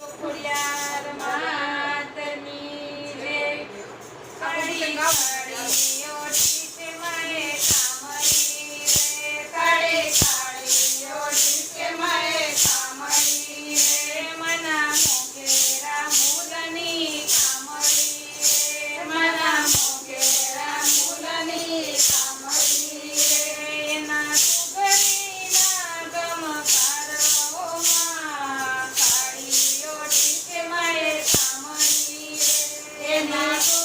ખોડિયાર માતની રે કાળી ます。